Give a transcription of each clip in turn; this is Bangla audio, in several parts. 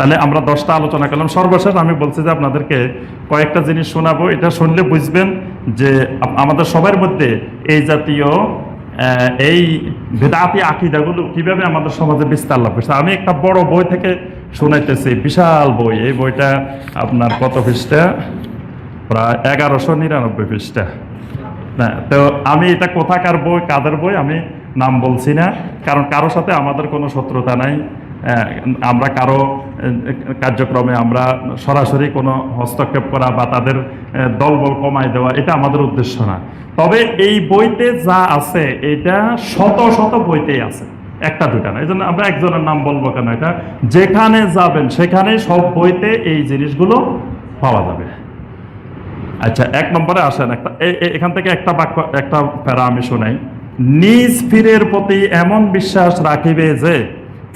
তাহলে আমরা দশটা আলোচনা করলাম। সর্বশেষ আমি বলছি যে আপনাদেরকে কয়েকটা জিনিস শোনাবো। এটা শুনলে বুঝবেন যে আমাদের সবার মধ্যে এই জাতীয় এই বেদাতি আকিদাগুলো কীভাবে আমাদের সমাজে বিস্তার লাভ করছে। আমি একটা বড় বই থেকে শোনাইতেছি, বিশাল বই। এই বইটা আপনার কত পৃষ্ঠা? প্রায় এগারোশো নিরানব্বই পৃষ্ঠা। হ্যাঁ তো আমি এটা কোথাকার বই, কাদের বই আমি নাম বলছি না, কারণ কারও সাথে আমাদের কোনো শত্রুতা নাই। আমরা কারও কার্যক্রমে আমরা সরাসরি কোনো হস্তক্ষেপ করা বা তাদের দলবল কমাই দেওয়া, এটা আমাদের উদ্দেশ্য না। তবে এই বইতে যা আছে, এটা শত শত বইতেই আছে। একটা, দুটা না। এই জন্য আমরা একজনের নাম বলব কেন এটা? যেখানে যাবেন, সেখানে সব বইতে এই জিনিসগুলো পাওয়া যাবে। আচ্ছা এক নম্বরে আসেন একটা এখান থেকে একটা বাক্য, একটা প্যারা আমি শোনাই। নিজ ফিরের প্রতি এমন বিশ্বাস রাখিবে যে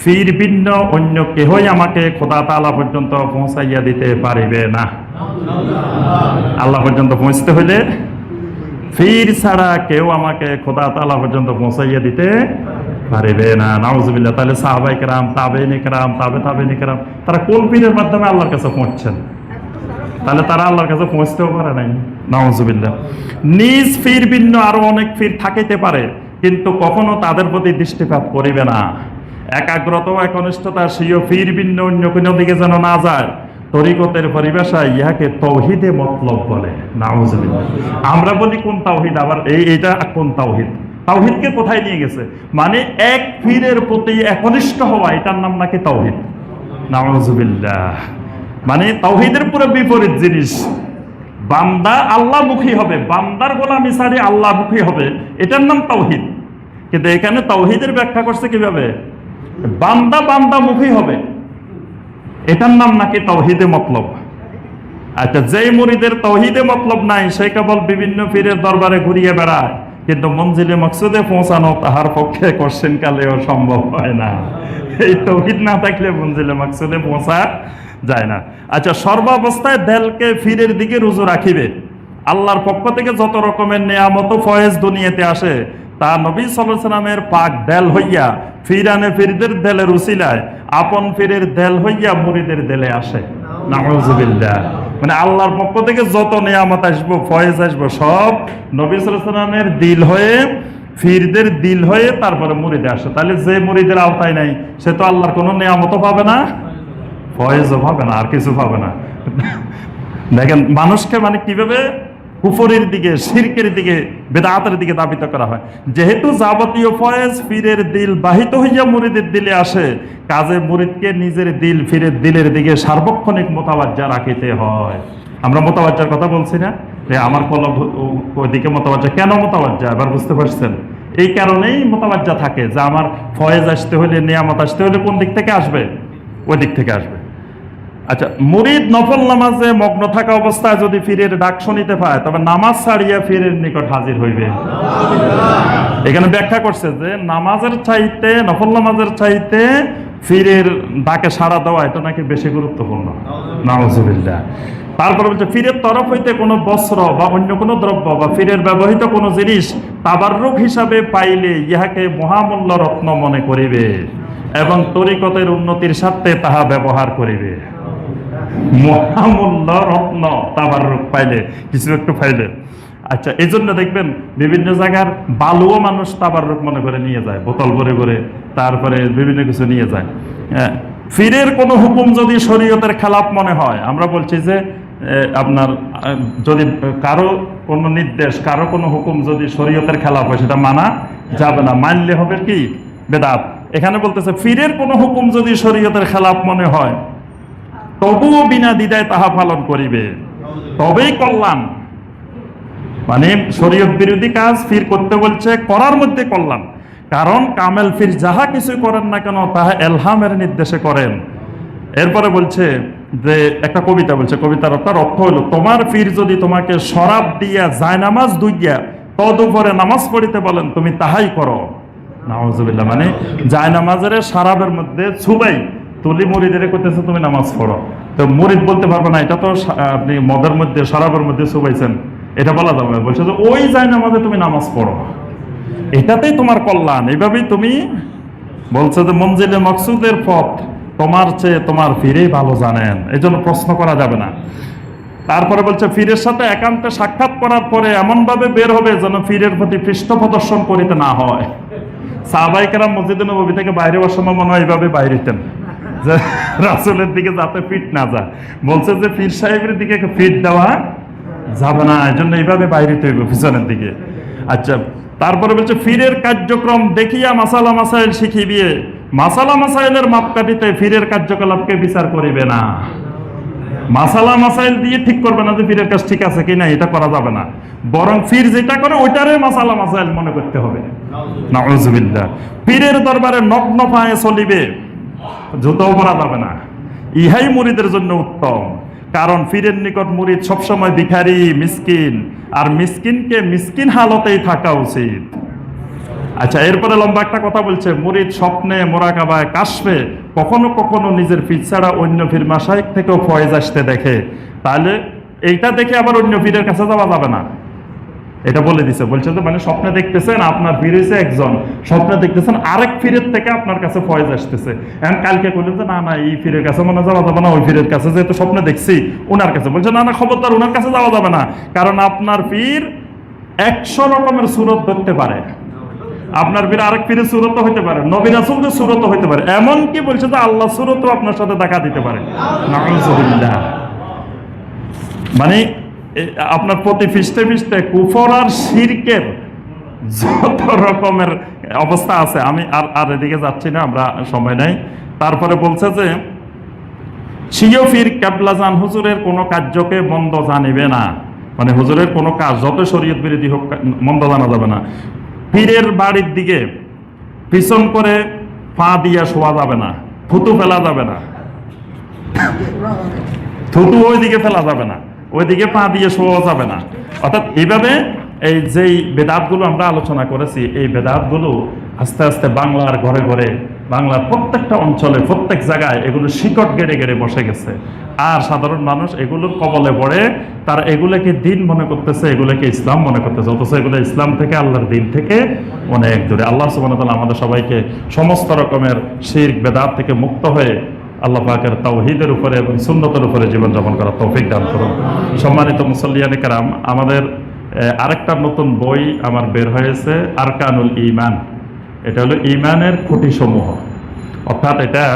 ফির ভিন্ন অন্য কেহই আমাকে খোদা তালা পর্যন্ত পৌঁছাইয়া দিতে পারিবে না। আল্লাহ পর্যন্ত পৌঁছতে হইলে ফির ছাড়া কেউ আমাকে খোদা তালা পর্যন্ত পৌঁছাইয়া দিতে পারিবে না। নাউজুবিল্লাহ, তাহলে সাহাবাই কেরাম তাবে নিকরাম তাবে তাবে নিকরাম তারা কোন পীরের মাধ্যমে আল্লাহর কাছে পৌঁছছেন? তাহলে তারা আল্লাহর কাছে পৌঁছতেও পারে নাই। নাউজুবিল্লাহ, নিজ ফির ভিন্ন আরও অনেক ফির থাকিতে পারে, কিন্তু কখনো তাদের প্রতি দৃষ্টিপাত করিবে না। একাগ্রত একনিষ্ঠতা স্বীয় ফির ভিন্ন অন্য কোনো দিকে যেন না যায়। তরিকতের পরিবেশায় ইহাকে তৌহিদে মতলব বলে। আমরা বলি কোন তাওহিদ? আবার এই এটা কোন তাওহিদ? তাওহিদকে কোথায় নিয়ে গেছে? মানে এক ফিরের প্রতি একনিষ্ঠ হওয়া, এটার নাম নাকি তাওহিদ? নাউজুবিল্লাহ। মানে তাওহিদের পুরো বিপরীত জিনিস। বান্দা আল্লাহমুখী হবে, বান্দার গোলামি সারি আল্লাহমুখী হবে, এটার নাম তাওহিদ। কিন্তু এখানে তাওহিদের ব্যাখ্যা করছে কীভাবে? বান্দা বান্দা মুখী হবে। এটার নাম নাকি তাওহিদে মতলব। আচ্ছা যেই মুরিদের তৌহিদে মতলব নাই, সে কেবল বিভিন্ন পীরের দরবারে ঘুরিয়ে বেড়ায়। কিন্তু মঞ্জিলে মকসুদে পৌঁছানো তাহার পক্ষে কোশ্চেন কালেও সম্ভব হয় না। এই তৌহিদ না থাকলে মঞ্জিলে মকসুদে পৌঁছা যায় না। আচ্ছা সর্বাবস্থায় দেলকে ফিরের দিকে রুজু রাখিবে। আল্লাহর পক্ষ থেকে যত রকমের নেয়ামত ফয়েজ দুনিয়াতে আসে তা নবী সাল্লামের পাক দেল হইয়া ফিরানে ফিরদের দেলের উসিলায় আপন ফিরের দেল হইয়া মুরিদের দেলে আসে। মানে আল্লাহর পক্ষ থেকে যত নিয়ামত আসব, ফয়েজ আসব, সব নবী সাল্লামের দিল হয়ে, ফিরদের দিল হয়ে তারপরে মুরিদে আসে। তাহলে যে মুরিদের আওতায় নাই, সে তো আল্লাহর কোনো নিয়ামতও পাবে না, ফয়েজও পাবে না, আর কিছু পাবে না। দেখেন, মানুষকে মানে কীভাবে কুফরের দিকে, শিরকের দিকে, বেদাতের দিকে দাবিত করা হয়। যেহেতু যাবতীয় ফয়েজ ফিরের দিল বাহিত হইয়া মুরিদের দিলে আসে, কাজে মুরিদকে নিজের দিল ফিরের দিলের দিকে সার্বক্ষণিক মোতাবাজ্জা রাখিতে হয়। আমরা মোতাবাজ্জার কথা বলছি না? যে আমার কলব ওইদিকে মোতাবাজ্জা। কেন মোতাবাজ্জা? এবার বুঝতে পারছেন? এই কারণেই মোতাবাজ্জা থাকে যে আমার ফয়েজ আসতে হলে নিয়ামত আসতে হলে কোন দিক থেকে আসবে? ওই দিক থেকে আসবে। আচ্ছা মুরিদ নফল নামাজে মগ্ন থাকা অবস্থায় যদি ফিরের ডাক শুনিতে পায়, তবে নামাজ ছাড়িয়া ফিরের নিকট হাজির হইবে। এখানে ব্যাখ্যা করছে যে, নামাজের চাইতে, নফল নামাজের চাইতে ফিরের ডাকে সাড়া দেওয়া, এটা নাকি বেশি গুরুত্বপূর্ণ। নাউজুবিল্লাহ। তারপর বলছে, ফিরের তরফ হইতে কোনো বস্ত্র বা অন্য কোনো দ্রব্য বা ফিরের ব্যবহৃত কোনো জিনিস তাবাররুক হিসাবে পাইলে ইহাকে মহামূল্য রত্ন মনে করিবে এবং তরিকতের উন্নতির স্বার্থে তাহা ব্যবহার করিবে। মহামূল্য রত্ন। তাবার পাইলে কিছু একটু পাইলে। আচ্ছা এই জন্য দেখবেন বিভিন্ন জায়গার বালুও মানুষ তাবার মনে করে নিয়ে যায়, বোতল ভরে ভরে, তারপরে বিভিন্ন কিছু নিয়ে যায়। ফিরের কোনো হুকুম যদি শরীয়তের খেলাপ মনে হয়, আমরা বলছি যে আপনার যদি কারও কোনো নির্দেশ, কারও কোনো হুকুম যদি শরীয়তের খেলাপ হয়, সেটা মানা যাবে না। মানলে হবে কি? বেদাত। এখানে বলতেছে, ফিরের কোনো হুকুম যদি শরীয়তের খেলাপ মনে হয় তবুও বিনা দ্বিধায় তাহা পালন করিবে। তবেই কল্যাণ। মানে শরীয়ত বিরোধী কাজ ফির করতে বলছে, করার মধ্যে কল্যাণ। কারণ কামেল ফির যাহা কিছু করেন না কেন, তাহা এলহামের নির্দেশে করেন। এরপরে বলছে যে, একটা কবিতা বলছে, কবিতার তার অর্থ হলো, তোমার ফির যদি তোমাকে শরাব দিয়া যায় নামাজ দুইয়া তদুপরে নামাজ পড়িতে বলেন, তুমি তাহাই করো। নামাজবিল্লা মানে যায় নামাজের সারাবের মধ্যে ছুবাই তুলি মুরিদের করতেছে তুমি নামাজ পড়ো। তো মুরিদ বলতে পারবে না, এটা তো আপনি মদের মধ্যে, শরাবের মধ্যে ছুবাইছেন এটা বলা যাবে না। বলছে যে, ওই যায় নামাজে তুমি নামাজ পড়ো। এটাতেই তোমার কল্যাণ। এইভাবেই তুমি বলছে যে, মঞ্জিলে মকসুদের পথ তোমার চেয়ে তোমার ফিরেই ভালো জানেন। এই জন্য প্রশ্ন করা যাবে না। তারপরে বলছে, ফিরের সাথে একান্তে সাক্ষাৎ করার পরে এমনভাবে বের হবে যেন ফিরের প্রতি পৃষ্ঠ প্রদর্শন করিতে না হয়। সাহবাইকেরাম মসজিদে নবী থেকে বাইরে হওয়ার সময় মনে হয় এইভাবে বাইরে হইতেন। যে রাসুলের দিকে যাতে ফিট না যায়। বলছে যে পীর সাহেবের দিকে ফিট দেওয়া যাবে না এই জন্য এইভাবে বাইরে হইব পিছনের দিকে। আচ্ছা তারপরে বলছে ফিরের কার্যক্রম দেখিয়া মাসালা মাসাইল শিখিবি মাসালা মাসাইলের মাপকাঠিতে ফিরের কার্যকলাপকে বিচার করিবে না। মাসালা মাসাইল দিয়ে ঠিক করবে না যে ফিরের কাজ ঠিক আছে কিনা, এটা করা যাবে না। বরং ফির যেটা করে, ওইটারে মাসালা মাসাইল মনে করতে হবে। নাউজুবিল্লাহ। পীরের দরবারে নগ্ন পায়ে চলিবে। জুতো পরা যাবে না। ইহাই মুড়িদের জন্য উত্তম। কারণ ফিরের নিকট মুরিদ সবসময় ভিখারি, মিসকিন, আর মিসকিনকে মিসকিন হালতেই থাকা উচিত। আচ্ছা এরপরে লম্বা একটা কথা বলছে মুরিদ স্বপ্নে মোরাকাবায় কাশবে কখনো কখনো নিজের ফির ছাড়া অন্য ফির মাসাইক থেকেও ফয়েজ আসতে দেখে। তাহলে এইটা দেখে আবার অন্য ফিরের কাছে যাওয়া যাবে না। এটা বলে দিছে। বলছে যে মানে স্বপ্নে দেখতেছেন আপনার ফির হয়েছে একজন। স্বপ্নে দেখতেছেন আরেক ফিরের থেকে আপনার কাছে ফয়েজ আসতেছে। এখন কালকে বললেন যে, না না, এই ফিরের কাছে মনে যাওয়া যাবে না, ওই ফিরের কাছে যেহেতু স্বপ্নে দেখছি ওনার কাছে। বলছে, না না, খবরদার ওনার কাছে যাওয়া যাবে না, কারণ আপনার ফির একশো রকমের সুরত ধরতে পারে। আপনার ফিরে আরেক ফিরে সুরত হইতে পারে, নবী রাসুলদের সুরত হইতে পারে। এমন কি বলছে যে, আল্লাহ সুরতও আপনার সাথে দেখা দিতে পারে। মানে আপনার প্রতি ফিস্টে ফিস্টে কুফর আর শিরকের যত রকমের অবস্থা আছে, আমি আর আর এদিকে যাচ্ছি না, আমরা সময় নাই। তারপরে বলছে যে সিও ফির ক্যাবলাজান হুজুরের কোনো কার্যকে মন্দ জানিবে না। মানে হুজুরের কোনো কাজ, যত শরীয়ত বিরোধী হোক, মন্দ জানা যাবে না। পীরের বাড়ির দিকে পিছন করে পা দিয়া শোয়া যাবে না, থুতু ফেলা যাবে না। থুতু ওইদিকে ফেলা যাবে না। ওইদিকে পা দিয়ে শোয়া যাবে না। অর্থাৎ এইভাবে এই যেই বেদাতগুলো আমরা আলোচনা করেছি, এই বেদাতগুলো আস্তে আস্তে বাংলার ঘরে ঘরে, বাংলার প্রত্যেকটা অঞ্চলে, প্রত্যেক জায়গায় এগুলো শিকট গেড়ে গেড়ে বসে গেছে। আর সাধারণ মানুষ এগুলোর কবলে পড়ে, তার এগুলোকে দিন মনে করতেছে, এগুলোকে ইসলাম মনে করতেছে, অথচ এগুলো ইসলাম থেকে, আল্লাহর দিন থেকে অনেক দূরে। আল্লাহ সুবাহ আমাদের সবাইকে সমস্ত রকমের শির বেদাত থেকে মুক্ত হয়ে আল্লাহ পাকের তাওহিদের উপরে এবং সুন্নতের উপরে জীবনযাপন করার তৌফিক দান করুন। সম্মানিত মুসল্লিয়ানি কারাম, আমাদের আরেকটা নতুন বই আমার বের হয়েছে, আরকানুল ইমান এটা হলো ইমানের খুঁটিসমূহ। অর্থাৎ এটা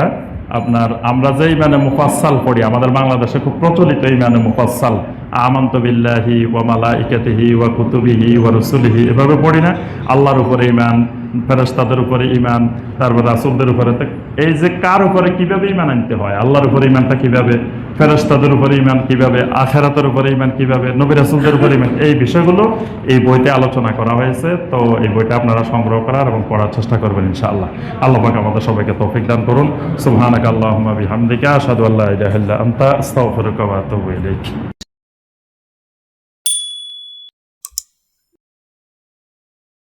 আপনার, আমরা যে ইমানে মুফাসাল পড়ি, আমাদের বাংলাদেশে খুব প্রচলিত ইমানে মুফাসাল আমন্ত বিল্লাহি ওয়া মালাইকাতিহি ওয়া কুতুবিহি ওয়া রসুলিহি, এভাবে পড়ি না? আল্লাহর উপরে ইমান ফেরেশতাদের উপরে ইমান তারপর রাসূলদের উপরে এই যে কার উপরে কীভাবে ইমান আনতে হয়? আল্লাহর উপরে ইমানটা কীভাবে? ফেরেশতাদের উপরে ইমান কীভাবে? আখেরাতের উপরে ইমান কীভাবে? নবী রাসুলদের উপরে ইমান এই বিষয়গুলো এই বইতে আলোচনা করা হয়েছে। তো এই বইটা আপনারা সংগ্রহ করার এবং পড়ার চেষ্টা করবেন ইনশাআল্লাহ। আল্লাহ পাক আমাদের সবাইকে তৌফিক দান করুন। সুবহানাকাল্লাহুম্মা বিহামদিকা, আশহাদু আল্লা ইলাহা ইল্লা আনতা, আস্তাগফিরুকা ওয়া আতুবু ইলাইক।